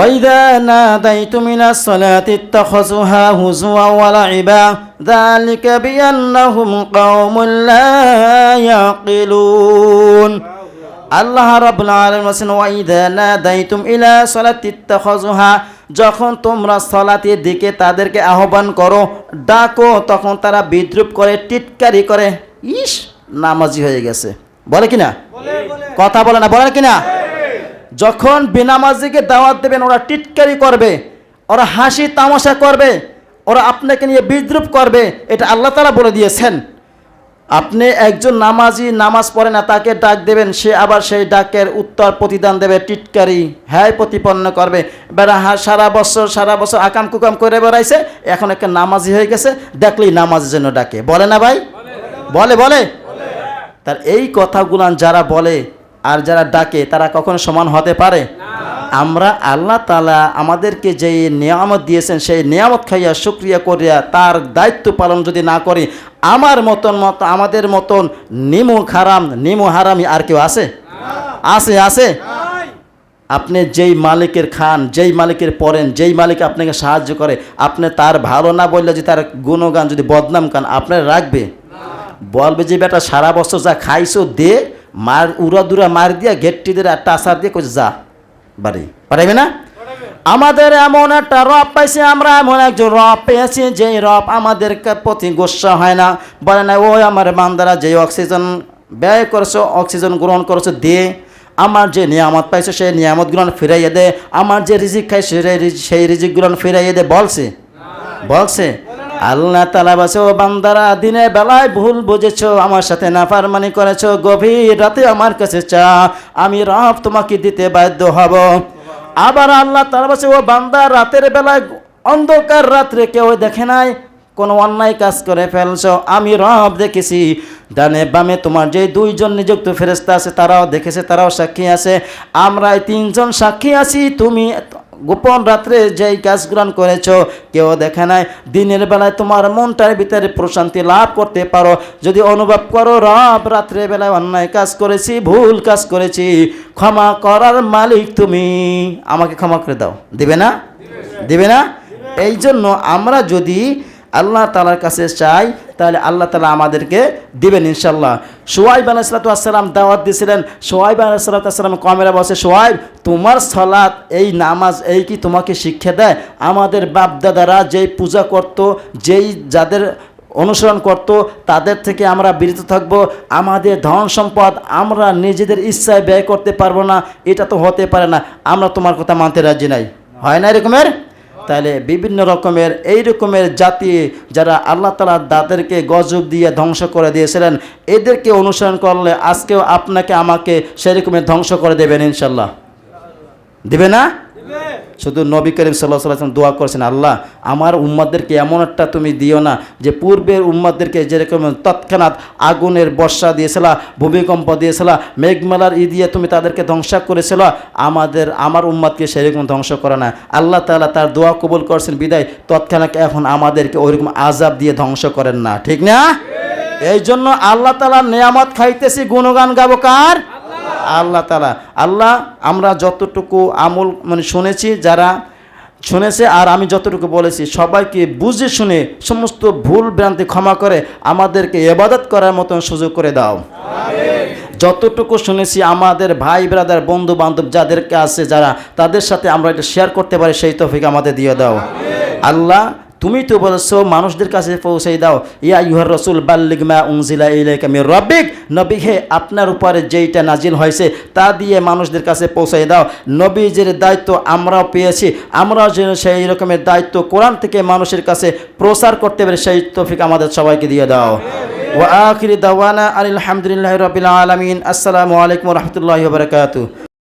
وإذا ناديت من الصلاة اتخذوها هزوا ولعبا ذلك بأنهم قوم لا يعقلون আল্লাহ রাবুল আলম আছেন ওয়াইদা না দায়িতুম ইলা সলাতিত্তাখজুহা যখন তোমরা সলাতের দিকে তাদেরকে আহ্বান করো ডাকো তখন তারা বিদ্রুপ করে টিটকারি করে ইস নামাজি হয়ে গেছে। বলে কিনা? কথা বলে না বলে কিনা? যখন বেনামাজিকে দাওয়াত দেবেন, ওরা টিটকারি করবে, ওরা হাসি তামাশা করবে, ওরা আপনাকে নিয়ে বিদ্রুপ করবে, এটা আল্লাহ তালা বলে দিয়েছেন। আপনি একজন নামাজি, নামাজ পড়ে না, তাকে ডাক দেবেন, সে আবার সেই ডাকের উত্তর প্রতিদান দেবে, টিটকারি হ্যাঁ প্রতিপন্ন করবে। বেড়া সারা বছর সারা বছর আকাম কুকাম করে বেড়াইছে, এখন একটা নামাজি হয়ে গেছে, দেখলেই নামাজের জন্য ডাকে। বলে না ভাই? বলে বলে? তার এই কথাগুলান যারা বলে আর যারা ডাকে, তারা কখনো সমান হতে পারে? আমরা আল্লাহ তালা আমাদেরকে যে নিয়ামত দিয়েছেন, সেই নিয়ামত খাইয়া শুক্রিয়া করিয়া তার দায়িত্ব পালন যদি না করি, আমার মতন মতো, আমাদের মতন নিমু খারাম, নিমু হারামি আর কেউ আছে? আছে আছে? আপনি যেই মালিকের খান, যেই মালিকের পড়েন যেই মালিক আপনাকে সাহায্য করে, আপনি তার ভালো না বললে যদি তার গুণগান যদি বদনাম খান, আপনার রাখবে? বলবে যে, বেটা, সারা বছর যা খাইছো দে মার উড়া দুরা মার দিয়া ঘেটটিদের একটা আসার দিয়ে কই যা, বাড়ি। পাঠাইবে না? আমাদের এমন একটা রব পাইছি, আমরা এমন একজন রব পেয়েছি যেই রব আমাদের প্রতি গোসা হয় না। বলে না ওই আমার বান্দারা যে অক্সিজেন ব্যয় করেছ, অক্সিজেন গ্রহণ করেছ, দে। আমার যে নিয়ামত পাইছো, সেই নিয়ামতগুলো ফিরাইয়ে দে। আমার যে রিজিক খাই সেই রিজিকগুলো ফিরাইয়ে দে। বলছে? বলছে? আল্লাহ তালা বাসে ও বান্দারা, দিনের বেলায় ভুল বুঝেছ, আমার সাথে নাফারমানি করেছ, গভীর রাতে আমার কাছে চা আমি রব তোমাকে দিতে বাধ্য হব। আবার আল্লাহ তালা বাসে ও বান্দা, রাতের বেলায় অন্ধকার রাত্রে কেউ দেখে নাই? কোনো অন্যায় কাজ করে ফেলছো? আমি রব দেখেছি। ডানে বামে তোমার যে দুইজন নিযুক্ত ফেরেস্তা আছে, তারাও দেখেছে, তারাও সাক্ষী আছে। আমরা এই তিনজন সাক্ষী আছি, তুমি গোপন রাত্রে যেই কাজ গ্রহণ করেছ, কেউ দেখে নাই। দিনের বেলায় তোমার মনটার ভিতরে প্রশান্তি লাভ করতে পারো। যদি অনুভব করো, রব রাত্রে বেলায় অন্যায় কাজ করেছি, ভুল কাজ করেছি, ক্ষমা করার মালিক তুমি। আমাকে ক্ষমা করে দাও। দেবে না? দেবে না? এই জন্য আমরা যদি আল্লাহ তালার কাছে চাই, তাহলে আল্লাহ তালা আমাদেরকে দিবেন ইনশাল্লাহ সোয়াইব আলাইসালাতাম দাওয়াত দিয়েছিলেন। সোয়াইব আলাইসালাতাম কমেরা বসে সোয়াইব তোমার সলাৎ এই নামাজ, এই কি তোমাকে শিক্ষা দেয়? আমাদের বাপদাদারা যেই পূজা করত, যেই যাদের অনুসরণ করত, তাদের থেকে আমরা বিরত থাকব। আমাদের ধন সম্পদ আমরা নিজেদের ইচ্ছায় ব্যয় করতে পারব না, এটা তো হতে পারে না। আমরা তোমার কথা মানতে রাজি নাই। হয় না এরকমের? তাহলে বিভিন্ন রকমের, এই রকমের জাতি যারা আল্লাহ তালা তাদেরকে গজব দিয়ে ধ্বংস করে দিয়েছিলেন, এদেরকে অনুসরণ করলে আজকেও আপনাকে আমাকে সেরকমের ধ্বংস করে দেবেন ইনশাল্লাহ। দেবে না? শুধু নবী করিম সাল্লাহ সাল্লাম দোয়া করেছেন আল্লাহ আমার উম্মাদেরকে এমন একটা তুমি দিও না যে পূর্বের উম্মাদেরকে যেরকম তৎক্ষণাৎ আগুনের বর্ষা দিয়েছিল ভূমিকম্প দিয়েছিল মেঘমেলার ই দিয়ে তুমি তাদেরকে ধ্বংস করেছিল আমাদের আমার উম্মাদকে সেরকম ধ্বংস করে না। আল্লাহ তাআলা তার দোয়া কবুল করছেন বিদায় তৎক্ষণাৎ এখন আমাদেরকে ওইরকম আজাব দিয়ে ধ্বংস করেন না ঠিক না? এই জন্য আল্লাহ তালা নিয়ামত খাইতেছি গুণগান গাবো কার? আল্লাহ তালা আল্লাহ, আমরা যতটুকু আমল মানে শুনেছি, যারা শুনেছে আর আমি যতটুকু বলেছি, সবাইকে বুঝে শুনে সমস্ত ভুল ভ্রান্তি ক্ষমা করে আমাদেরকে এবাদত করার মতন সুযোগ করে দাও। যতটুকু শুনেছি, আমাদের ভাই ব্রাদার বন্ধু বান্ধব যাদেরকে আছে, যারা তাদের সাথে আমরা এটা শেয়ার করতে পারি, সেই তফিক আমাদের দিয়ে দাও। আল্লাহ তুমি তো বলেছ, মানুষদের কাছে পৌঁছে দাও। ইয়া ইউহার রসুল বাল্লিগমা উংজিলা ইলাইকা মির রব্বিক। নবী হে আপনার উপরে যেইটা নাজিল হয়েছে, তা দিয়ে মানুষদের কাছে পৌঁছে দাও। নবীজের দায়িত্ব আমরাও পেয়েছি। আমরাও যেন সেই রকমের দায়িত্ব কোরআন থেকে মানুষের কাছে প্রচার করতে পারে, সেই তৌফিক আমাদের সবাইকে দিয়ে দাও। ওয়া আখিরি দাওয়ানা আলহামদুলিল্লাহি রাব্বিল আলামিন। আসসালামু আলাইকুম রাহমাতুল্লাহি ওয়া বারাকাতুহু।